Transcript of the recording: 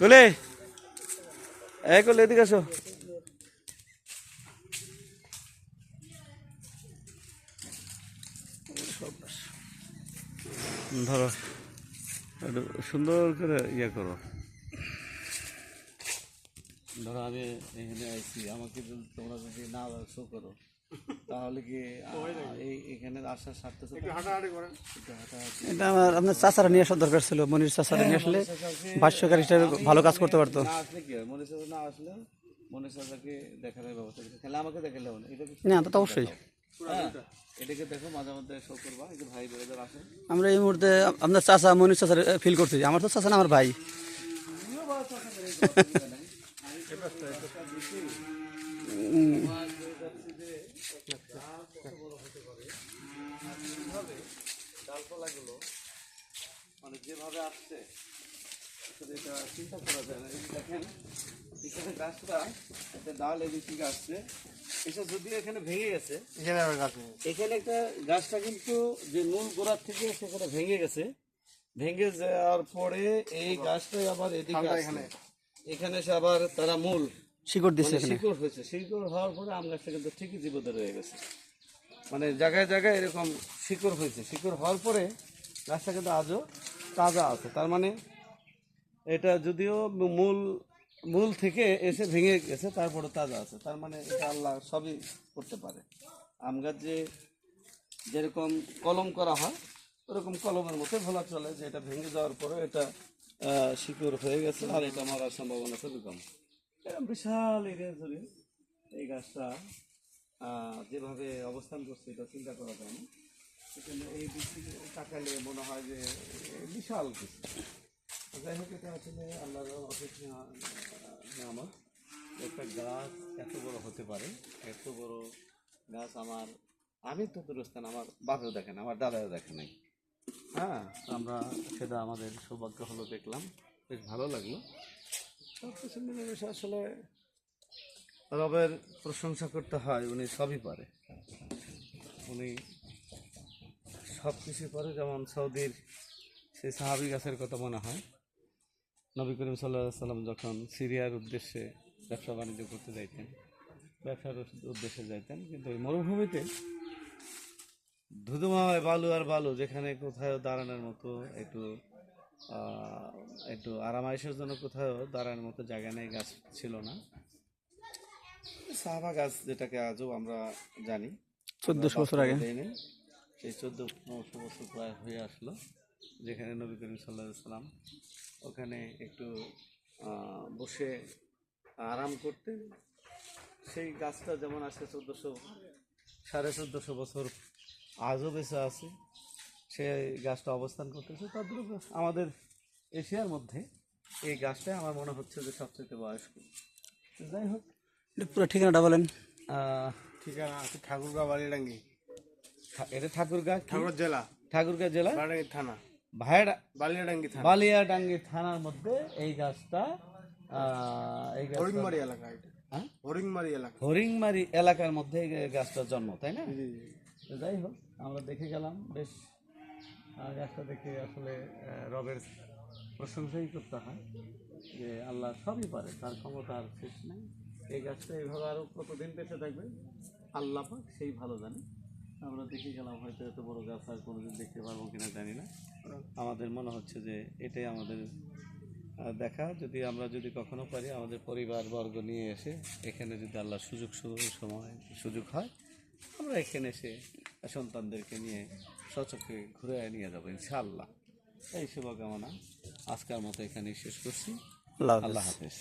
কোলে, এই কোলে এদিকে আসো। ধরো সুন্দর করে ইয়ে করো। ধরো, আমি এখানে আইছি, আমাকে তোমরা যদি না শো করো। তাহলে কি এই এখানে আসার হাঁটাহাঁটি এটা আমার আপনার চাচারা নিয়ে আসার দরকার ছিল মনির চাচারা নিয়ে আসলে ভাষ্যকার হিসেবে ভালো কাজ করতে পারতো। না আসলে কি হয়? মনীষ না আসলে মনীষ চাচাকে দেখানোর ব্যবস্থা করতে তাহলে আমাকে দেখালে হবে না। এটা তা তো অবশ্যই। হ্যাঁ এটাকে দেখো মাঝে মধ্যে শো করবা। এই যে ভাই বেড়েদের আসে আমরা এই মুহূর্তে আপনার চাচা মনির চাচার ফিল করছি। আমার তো চাচা না আমার ভাই। মানে যেভাবে আসছে আসলে এটা চিন্তা করা যায় না। এই দেখেন এখানে গাছটা একটা ডাল এদিক থেকে আসছে যদিও এখানে ভেঙে গেছে এখানে আবার এখানে একটা গাছটা কিন্তু যে মূল গোড়ার থেকে সেখানে ভেঙে গেছে। ভেঙে যাওয়ার পরে এই গাছটাই আবার এদিকে এখানে। এখানে এসে আবার তারা মূল শিকড় দিচ্ছে মানে শিকড় হয়েছে। শিকড় হওয়ার পরে আম গাছটা কিন্তু ঠিকই জীবিত রয়ে গেছে। মানে জায়গায় জায়গায় এরকম শিকড় হয়েছে। শিকড় হওয়ার পরে গাছটা কিন্তু আজও তাজা আছে। তার মানে এটা যদিও মূল মূল থেকে এসে ভেঙে গেছে, তারপরে তাজা আছে। তার মানে এটা আল্লাহ সবই করতে পারে। আম গাছ যে যেরকম কলম করা হয়, ওরকম কলমের মতো ভোলা চলে, যে এটা ভেঙে যাওয়ার পরে এটা শিকড় হয়ে গেছে আর এটা মারার সম্ভাবনা খুবই কম বিশাল এরিয়া জুড়ে এই গাছটা যেভাবে অবস্থান করছে, এটা চিন্তা করা যায় না। এখানে এই দিক থেকে তাকালে মনে হয় যে বিশাল কিছু। যাই হোক, এটা আসলে আল্লাহর অশেষ নেয়ামত একটা গাছ এত বড় হতে পারে, এত বড় গাছ আমার, আমি তো দূরস্থান, আমার বাপেও দেখেন আমার দাদাও দেখে নাই। হ্যাঁ আমরা সেটা আমাদের সৌভাগ্য হলো দেখলাম। বেশ ভালো লাগল। সব কিছু মিলেমিশে আসলে রবের প্রশংসা করতে হয়, উনি সবই পারে। উনি সব কিছু পারে, যেমন সৌদির সেই সাহাবি গাছের কথা মনে হয়। নবী করিম সাল্লাহ সাল্লাম যখন সিরিয়ার উদ্দেশ্যে ব্যবসা বাণিজ্য করতে যাইতেন, ব্যবসার উদ্দেশ্যে যাইতেন, কিন্তু ওই মরুভূমিতে ধুধুমায় বালু আর বালু, যেখানে কোথাও দাঁড়ানোর মতো একটু একটু আরামাইশের জন্য কোথাও দাঁড়ানোর মতো জায়গা নেই, গাছ ছিল না। সাহাবা গাছ যেটাকে আজও আমরা জানি চোদ্দশো বছর আগে। সেই চোদ্দ পনেরোশো বছর প্রায় হয়ে আসলো যেখানে নবী করিম সাল্লাহ সাল্লাম ওখানে একটু বসে আরাম করতেন সেই গাছটা যেমন আজকে চোদ্দোশো সাড়ে চোদ্দোশো বছর আজও বেঁচে আছে সে গাছটা অবস্থান করতেছে। তাদের আমাদের এশিয়ার মধ্যে এই গাছটাই আমার মনে হচ্ছে যে সবচেয়ে বয়স্ক। যাই হোক পুরো ঠিকানাটা বলেন। ঠিকানা আছে ঠাকুরগাঁও বালিডাঙ্গি। ঠা- এটা ঠাকুরগাঁ ঠাকুর জেলা। ঠাকুরগাঁ জেলা? বালিডাঙ্গি থানা। ভাইড়া বালিয়াডাঙ্গি থানা। বালিয়াডাঙ্গি থানার মধ্যে এই গাছটা এই হরিংমারি এলাকা এটা। হ্যাঁ? হরিংমারি এলাকা। হরিংমারি এলাকার মধ্যে এই গাছটার জন্ম তাই না? যাই হোক আমরা দেখে গেলাম বেশ গাছটা দেখে আসলে রবের প্রশংসাই করতে হয় যে আল্লাহ সবই পারে তার ক্ষমতা আর শেষ নেই। এই গাছটা এইভাবে আরও কতদিন বেঁচে থাকবে? আল্লাহ পাক সেই ভালো জানে। আমরা দেখে গেলাম হয়তো এত বড় গাছ আর কোনোদিন দেখতে পারব কিনা জানি না। আমাদের মনে হচ্ছে যে এটাই আমাদের দেখা। যদি আমরা যদি কখনো পারি আমাদের পরিবার বর্গ নিয়ে এসে এখানে যদি আল্লাহ সুযোগ সময় সুযোগ হয় আমরা এখানে এসে সন্তানদেরকে নিয়ে সচক্ষে ঘুরে নিয়ে যাব ইনশাআল্লাহ। এই শুভকামনা। আজকের মতো এখানেই শেষ করছি। আল্লাহ হাফেজ।